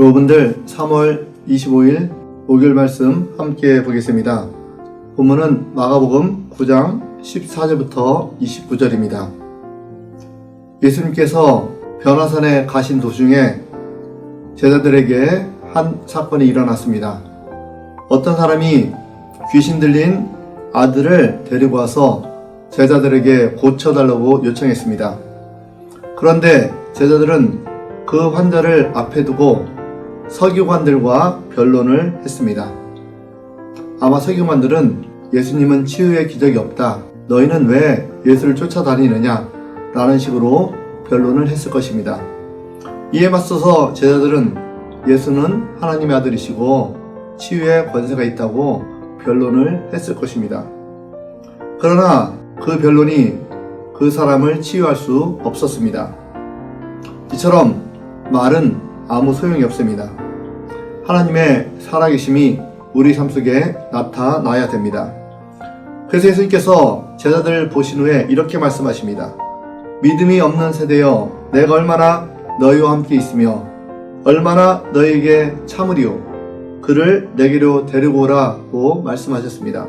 여러분들 3월 25일 목요일 말씀 함께 보겠습니다. 본문은 마가복음 9장 14절부터 29절입니다. 예수님께서 변화산에 가신 도중에 제자들에게 한 사건이 일어났습니다. 어떤 사람이 귀신 들린 아들을 데리고 와서 제자들에게 고쳐달라고 요청했습니다. 그런데 제자들은 그 환자를 앞에 두고 서기관들과 변론을 했습니다. 아마 서기관들은 예수님은 치유의 기적이 없다. 너희는 왜 예수를 쫓아다니느냐? 라는 식으로 변론을 했을 것입니다. 이에 맞서서 제자들은 예수는 하나님의 아들이시고 치유의 권세가 있다고 변론을 했을 것입니다. 그러나 그 변론이 그 사람을 치유할 수 없었습니다. 이처럼 말은 아무 소용이 없습니다. 하나님의 살아계심이 우리 삶 속에 나타나야 됩니다. 그래서 예수님께서 제자들을 보신 후에 이렇게 말씀하십니다. 믿음이 없는 세대여, 내가 얼마나 너희와 함께 있으며, 얼마나 너희에게 참으리요. 그를 내게로 데리고 오라고 말씀하셨습니다.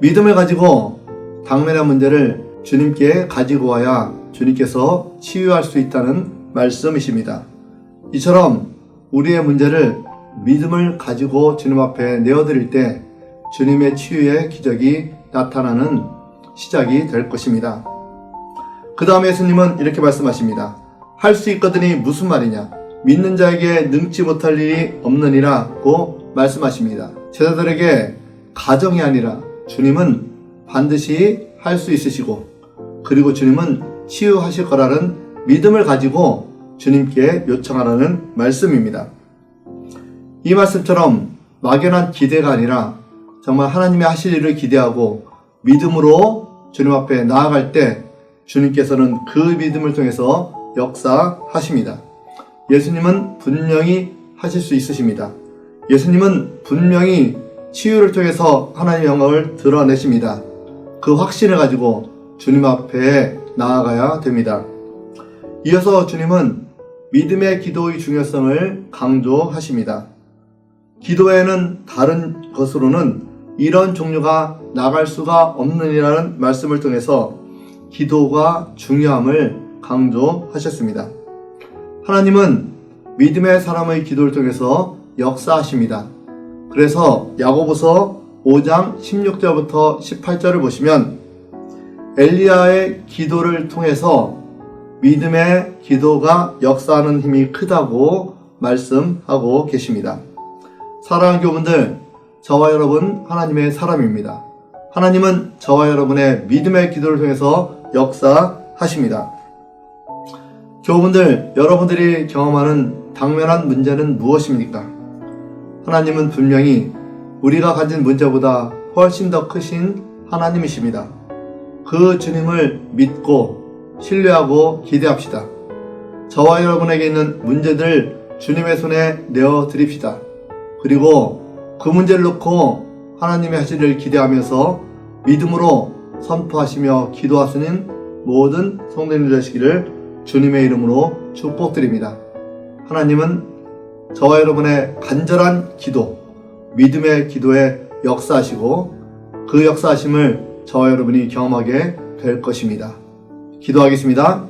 믿음을 가지고 당면한 문제를 주님께 가지고 와야 주님께서 치유할 수 있다는 말씀이십니다. 이처럼 우리의 문제를 믿음을 가지고 주님 앞에 내어드릴 때 주님의 치유의 기적이 나타나는 시작이 될 것입니다. 그 다음에 예수님은 이렇게 말씀하십니다. 할 수 있거든이 무슨 말이냐? 믿는 자에게 능치 못할 일이 없느니라고 말씀하십니다. 제자들에게 가정이 아니라 주님은 반드시 할 수 있으시고 그리고 주님은 치유하실 거라는 믿음을 가지고 주님께 요청하라는 말씀입니다. 이 말씀처럼 막연한 기대가 아니라 정말 하나님의 하실 일을 기대하고 믿음으로 주님 앞에 나아갈 때 주님께서는 그 믿음을 통해서 역사하십니다. 예수님은 분명히 하실 수 있으십니다. 예수님은 분명히 치유를 통해서 하나님의 영광을 드러내십니다. 그 확신을 가지고 주님 앞에 나아가야 됩니다. 이어서 주님은 믿음의 기도의 중요성을 강조하십니다. 기도에는 다른 것으로는 이런 종류가 나갈 수가 없느니라는 말씀을 통해서 기도가 중요함을 강조하셨습니다. 하나님은 믿음의 사람의 기도를 통해서 역사하십니다. 그래서 야고보서 5장 16절부터 18절을 보시면 엘리야의 기도를 통해서 믿음의 기도가 역사하는 힘이 크다고 말씀하고 계십니다. 사랑하는 교분들, 저와 여러분 하나님의 사람입니다. 하나님은 저와 여러분의 믿음의 기도를 통해서 역사하십니다. 교분들, 여러분들이 경험하는 당면한 문제는 무엇입니까? 하나님은 분명히 우리가 가진 문제보다 훨씬 더 크신 하나님이십니다. 그 주님을 믿고 신뢰하고 기대합시다. 저와 여러분에게 있는 문제들 주님의 손에 내어 드립시다. 그리고 그 문제를 놓고 하나님의 하실 일을 기대하면서 믿음으로 선포하시며 기도하시는 모든 성도님들 되시기를 주님의 이름으로 축복드립니다. 하나님은 저와 여러분의 간절한 기도, 믿음의 기도에 역사하시고 그 역사하심을 저와 여러분이 경험하게 될 것입니다. 기도하겠습니다.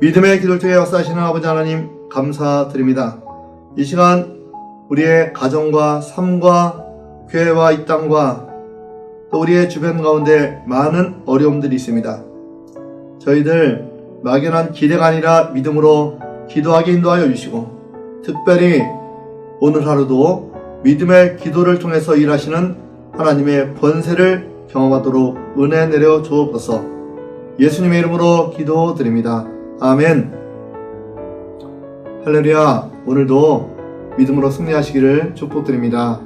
믿음의 기도를 통해 역사하시는 아버지 하나님 감사드립니다. 이 시간 우리의 가정과 삶과 교회와 이 땅과 또 우리의 주변 가운데 많은 어려움들이 있습니다. 저희들 막연한 기대가 아니라 믿음으로 기도하게 인도하여 주시고 특별히 오늘 하루도 믿음의 기도를 통해서 일하시는 하나님의 권세를 경험하도록 은혜 내려 주옵소서 예수님의 이름으로 기도드립니다. 아멘. 할렐루야. 오늘도 믿음으로 승리하시기를 축복드립니다.